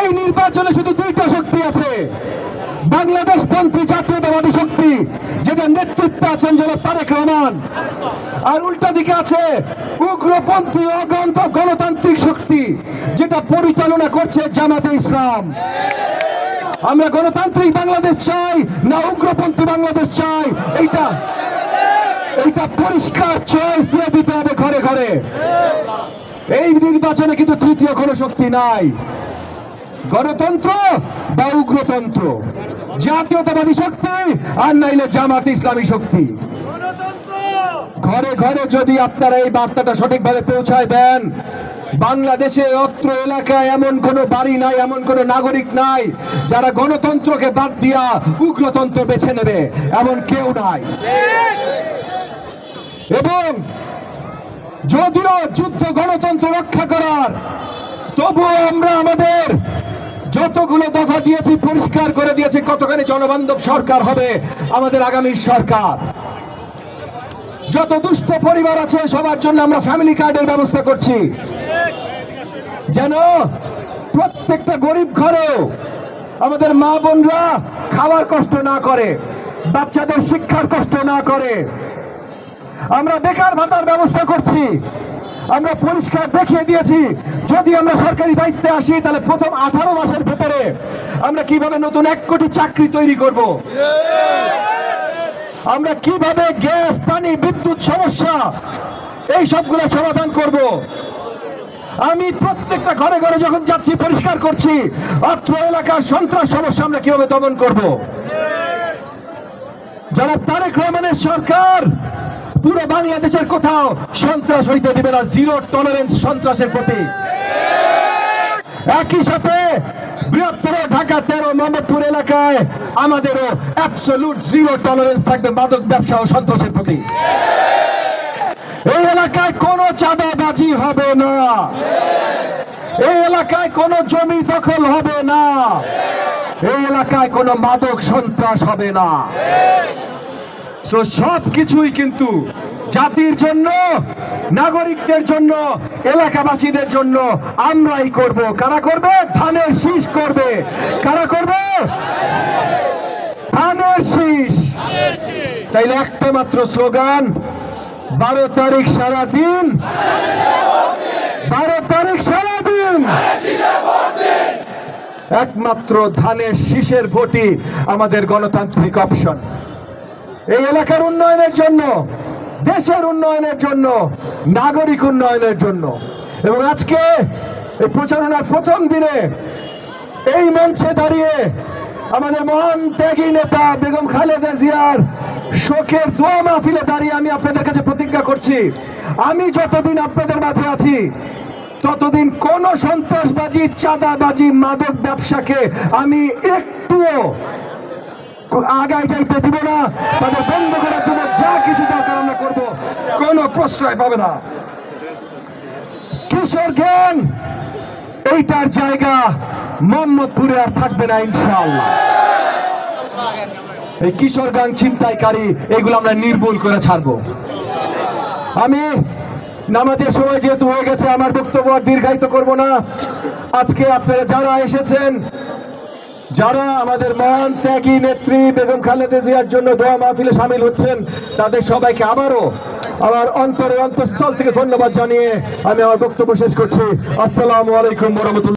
এই নির্বাচনে শুধু দুইটা শক্তি আছে। বাংলাদেশ পন্থী জাতীয়তাবাদী শক্তি, যেটা নেতৃত্বে আছেন যেন তারেক রহমান। আর উল্টা দিকে আছে উগ্রপন্থী অগন্ত গণতান্ত্রিক শক্তি, যেটা পরিচালনা করছে জামাতে ইসলাম। আমরা গণতান্ত্রিক বাংলাদেশ চাই, না উগ্রপন্থী বাংলাদেশ চাই, এইটা এইটা পরিষ্কার চয়েস দিয়ে দিতে হবে ঘরে ঘরে। এই নির্বাচনে কিন্তু তৃতীয় কোনো শক্তি নাই। গণতন্ত্র বা উগ্রতন্ত্র। জাতীয়তাবাদী শক্তি আর নাইলে জামাত ইসলামী শক্তি। ঘরে ঘরে যদি আপনারা এই বার্তাটা সঠিকভাবে পৌঁছায় দেন বাংলাদেশে অত্র এলাকায় এমন কোনো বাড়ি নাই এমন কোনো নাগরিক নাই যারা গণতন্ত্রকে বাদ দিয়া উগ্রতন্ত্র বেছে নেবে এমন কেউ নাই। এবং যদিও যুদ্ধ গণতন্ত্র রক্ষা করার, তবুও আমরা আমাদের যতগুলো দফা দিয়েছি, পরিষ্কার করে দিয়েছি, কতখানি জনবান্ধব সরকার হবে আমাদের আগামী সরকার। যত দুস্থ পরিবার আছে, সবার জন্য আমরা ফ্যামিলি কার্ডের ব্যবস্থা করছি। যেন প্রত্যেকটা গরিব ঘরেও আমাদের মা বোনরা খাওয়ার কষ্ট না করে, বাচ্চাদের শিক্ষার কষ্ট না করে আমরা বেকার ভাতার ব্যবস্থা করছি। আমরা পরিষ্কার দেখিয়ে দিয়েছি, যদি আমরা সরকারি দায়িত্বে আসি, তাহলে প্রথম আঠারো মাসের ভেতরে আমরা কীভাবে নতুন এক কোটি চাকরি তৈরি করব? আমরা কীভাবে গ্যাস, পানি, বিদ্যুৎ সমস্যা, এই সবগুলো সমাধান করব? আমি প্রত্যেকটা ঘরে ঘরে যখন যাচ্ছি, পরিষ্কার করছি, অত্র এলাকার সন্ত্রাস সমস্যা আমরা কীভাবে দমন করব? যারা তারেক রহমানের সরকার পুরো বাংলাদেশের কোথাও সন্ত্রাস হইতে দিবে না জিরো টলারেন্স সন্ত্রাসের প্রতি। একই সাথে বৃহত্তর ঢাকা তেরো মোহাম্মদপুর এলাকায় আমাদেরও অ্যাবসলুট জিরো টলারেন্স থাকবে মাদক ব্যবসা ও সন্ত্রাসের প্রতি। এই এলাকায় কোনো চাঁদাবাজি হবে না। এই এলাকায় কোনো জমি দখল হবে না। এই এলাকায় কোনো মাদক সন্ত্রাস হবে না। তো সব কিছুই কিন্তু জাতির জন্য, নাগরিকদের জন্য, এলাকাবাসীদের জন্য আমরাই করব। কারা করবে? ধানের শীষ করবে। কারা করবে? ধানের শীষ। তাইলে একটা মাত্র স্লোগান, বারো তারিখ সারা দিন বারো তারিখ সারা দিন একমাত্র ধানের শীষের ভোটই আমাদের গণতান্ত্রিক অপশন। এই এলাকার উন্নয়নের জন্য, দেশের উন্নয়নের জন্য, নাগরিক উন্নয়নের জন্য। এবং আজকে এই প্রচারণার প্রথম দিনে এই মঞ্চে দাঁড়িয়ে আমাদের মহান ত্যাগী নেতা বেগম খালেদা জিয়ার শোকের দোয়া মাহফিলে দাঁড়িয়ে আমি আপনাদের কাছে প্রতিজ্ঞা করছি। আমি যতদিন আপনাদের মাঝে আছি, ততদিন কোন সন্ত্রাসবাজি, চাঁদাবাজি, মাদক ব্যবসাকে আমি একটুও আগায় যাইতে দিব না। তাদের বন্ধ করার জন্য যা কিছু দরকার আমরা কোনো প্রশ্রয় পাবে না। কিশোর জ্ঞান এইটার জায়গা মোহাম্মদপুরে আর থাকবে না এই ছিনতাইকারী, এগুলো আমরা নির্মূল করে ছাড়বো। আমি নামাজের সময় যেহেতু হয়ে গেছে, আমার বক্তব্য আর দীর্ঘায়িত করব না। আজকে আপনারা যারা এসেছেন যারা আমাদের মহান ত্যাগী নেত্রী বেগম খালেদা জিয়ার জন্য দোয়া মাহফিলে সামিল হচ্ছেন, তাদের সবাইকে আবারও আমার অন্তরে অন্তঃস্থল থেকে ধন্যবাদ জানিয়ে আমি আমার বক্তব্য শেষ করছি। আসসালামু আলাইকুম রহমতুল্লাহ।